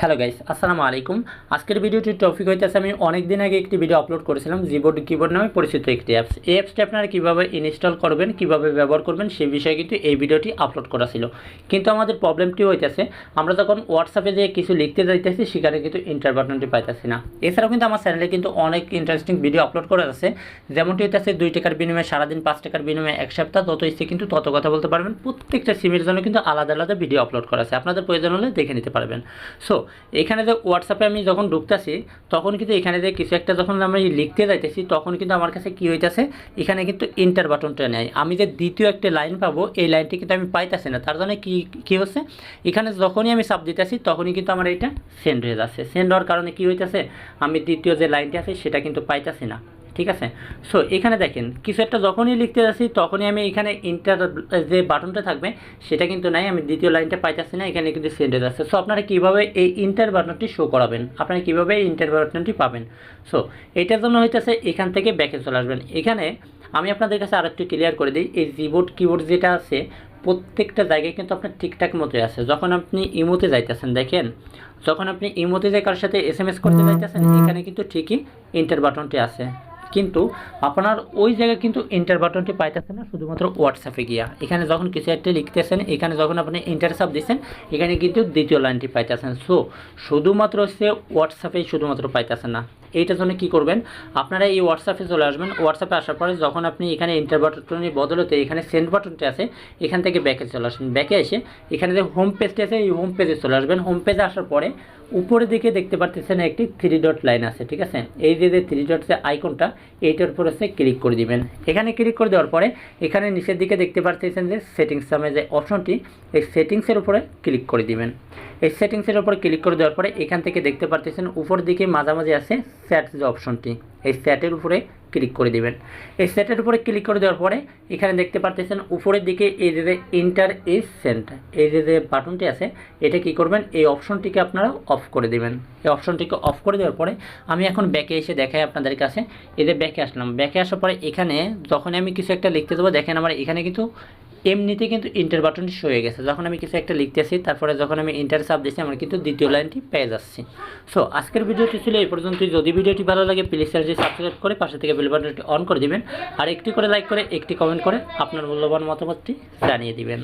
Hello guys আসসালামু আলাইকুম। আজকের ভিডিওটির টপিক হইতেছে, আমি অনেক দিন আগে একটি ভিডিও আপলোড করেছিলাম জিবোর্ড কিবোর্ড নামে পরিচিত একটি অ্যাপস এই অ্যাপসটি আপনারা কীভাবে ইনস্টল করবেন, কীভাবে ব্যবহার করবেন, সেই বিষয়ে কিন্তু এই ভিডিওটি আপলোড করা ছিল। কিন্তু আমাদের প্রবলেমটি হইতেছে, আমরা যখন হোয়াটসঅ্যাপে যে কিছু লিখতে যাইতেছি, সেখানে কিন্তু ইন্টার বাটনটি পাইতেছি না। এছাড়াও কিন্তু আমার চ্যানেলে কিন্তু অনেক ইন্টারেস্টিং ভিডিও আপলোড করা আছে। যেমনটি হইতেছে, দুই টাকার বিনিময়ে সারাদিন পাঁচ টাকার বিনিময়ে এক সপ্তাহ তত ইচ্ছে কিন্তু তত কথা বলতে পারবেন। প্রত্যেকটা সিমের জন্য কিন্তু আলাদা আলাদা ভিডিও আপলোড করা আছে। আপনাদের প্রয়োজন হলে দেখে নিতে পারবেন। সো এখানে যে হোয়াটসঅ্যাপে আমি যখন ঢুকতেছি, তখন কিন্তু এখানে যে কিছু একটা যখন আমি লিখতে যাইতেছি, তখন কিন্তু আমার কাছে কী হইতেছে, এখানে কিন্তু ইন্টার বাটনটা নেয় আমি যে দ্বিতীয় একটা লাইন পাবো, এই লাইনটি কিন্তু আমি পাইতেছি না। তার জন্য কী কী হচ্ছে, এখানে যখনই আমি সাপ দিতেছি, তখনই কিন্তু আমার এটা সেন্ড হয়ে যাচ্ছে। সেন্ড হওয়ার কারণে কী হইতেছে, আমি দ্বিতীয় যে লাইনটি আছে, সেটা কিন্তু পাইতেছি না। ঠিক আছে? সো এখানে দেখেন কিছু একটা যখনই লিখতে যাচ্ছি তখনই আমি এখানে ইন্টার যে বাটনটা থাকবে সেটা কিন্তু নাই আমি দ্বিতীয় লাইনটা পাইতেছি না এখানে কিন্তু সেন্ড হয়ে যাচ্ছে। সো আপনারা কীভাবে এই ইন্টার বাটনটি শো করাবেন? আপনারা কীভাবে এই ইন্টার বাটনটি পাবেন? সো এটার জন্য হইতেছে এখান থেকে ব্যাকে চলে আসবেন। এখানে আমি আপনাদের কাছে আরেকটু ক্লিয়ার করে দিই এই জিবোর্ড কিবোর্ড যেটা আছে প্রত্যেকটা জায়গায় কিন্তু আপনার ঠিকঠাক মতোই আছে। যখন আপনি ইমোতে যাইতেছেন দেখেন যখন আপনি ইমোতে যে কারোর সাথে এস এম এস করতে যাইতেছেন এখানে কিন্তু ঠিকই ইন্টার বাটনটি আছে। কিন্তু আপনার ওই জায়গায় কিন্তু এন্টার বাটনটি পাইতেছে না, শুধুমাত্র হোয়াটসঅ্যাপে গিয়া। এখানে যখন কিছু একটা লিখতেছেন, এখানে যখন আপনি ইন্টারসাপ দিচ্ছেন, এখানে কিন্তু দ্বিতীয় লাইনটি পাইতেছেন। সো শুধুমাত্র হচ্ছে হোয়াটসঅ্যাপেই শুধুমাত্র পাইতেছে না। এইটার জন্য কী করবেন? আপনারা এই হোয়াটসঅ্যাপে চলে আসবেন। হোয়াটসঅ্যাপে আসার পরে যখন আপনি এখানে ইন্টার বাটনের বদলতে এখানে সেন্ড বাটনটি আছে, এখান থেকে ব্যাকে চলে আসবেন। ব্যাকে এসে এখানে যে হোম পেজটি আছে, এই হোম পেজে চলে আসবেন। হোম পেজে আসার পরে উপরের দিকে দেখতে পাচ্ছেন একটি থ্রি ডট লাইন আছে, ঠিক আছে? এই যে যে থ্রি ডট যে আইকনটা এইটার উপর হচ্ছে ক্লিক করে দিবেন। এখানে ক্লিক করে দেওয়ার পরে এখানে নিচের দিকে দেখতে পাচ্ছেন যে সেটিংস নামে যে অপশনটি এই সেটিংসের উপরে ক্লিক করে দিবেন। এই সেটিংসের উপরে ক্লিক করে দেওয়ার পরে এখান থেকে দেখতে পাচ্ছেন উপর দিকে মাঝামাঝি আছে স্যাট যে অপশনটি, এই স্যাটের উপরে ক্লিক করে দিবেন। এই সেটের উপরে ক্লিক করে দেওয়ার পরে, এখানে দেখতে পাচ্ছেন উপরের দিকে এই যে ইন্টার ইজ সেন্ট এই যে যে বাটনটি আছে, এটা কি করবেন, এই অপশনটিকে আপনারা অফ করে দিবেন। এই অপশনটিকে অফ করে দেওয়ার পরে, আমি এখন ব্যাকে এসে দেখাই আপনাদের কাছে। যে ব্যাকে আসলাম। ব্যাকে আসার পরে এখানে যখন আমি কিছু একটা লিখতে দেবো, দেখেন আমার এখানে কিন্তু এমনিতে কিন্তু ইন্টার বাটনটি সয়ে গেছে। যখন আমি কিছু একটা লিখতে আসি, তারপরে যখন আমি ইন্টার সাপ দিচ্ছি আমার কিন্তু দ্বিতীয় লাইনটি পেয়ে যাচ্ছি। সো আজকের ভিডিওটি ছিল এই পর্যন্ত যদি ভিডিওটি ভালো লাগে প্লিজ চ্যানেলটি সাবস্ক্রাইব করে পাশে থেকে বেল বাটনটি অন করে দিবেন। আর একটি করে লাইক করে, একটি কমেন্ট করে আপনার মূল্যবান মতামতটি জানিয়ে দিবেন।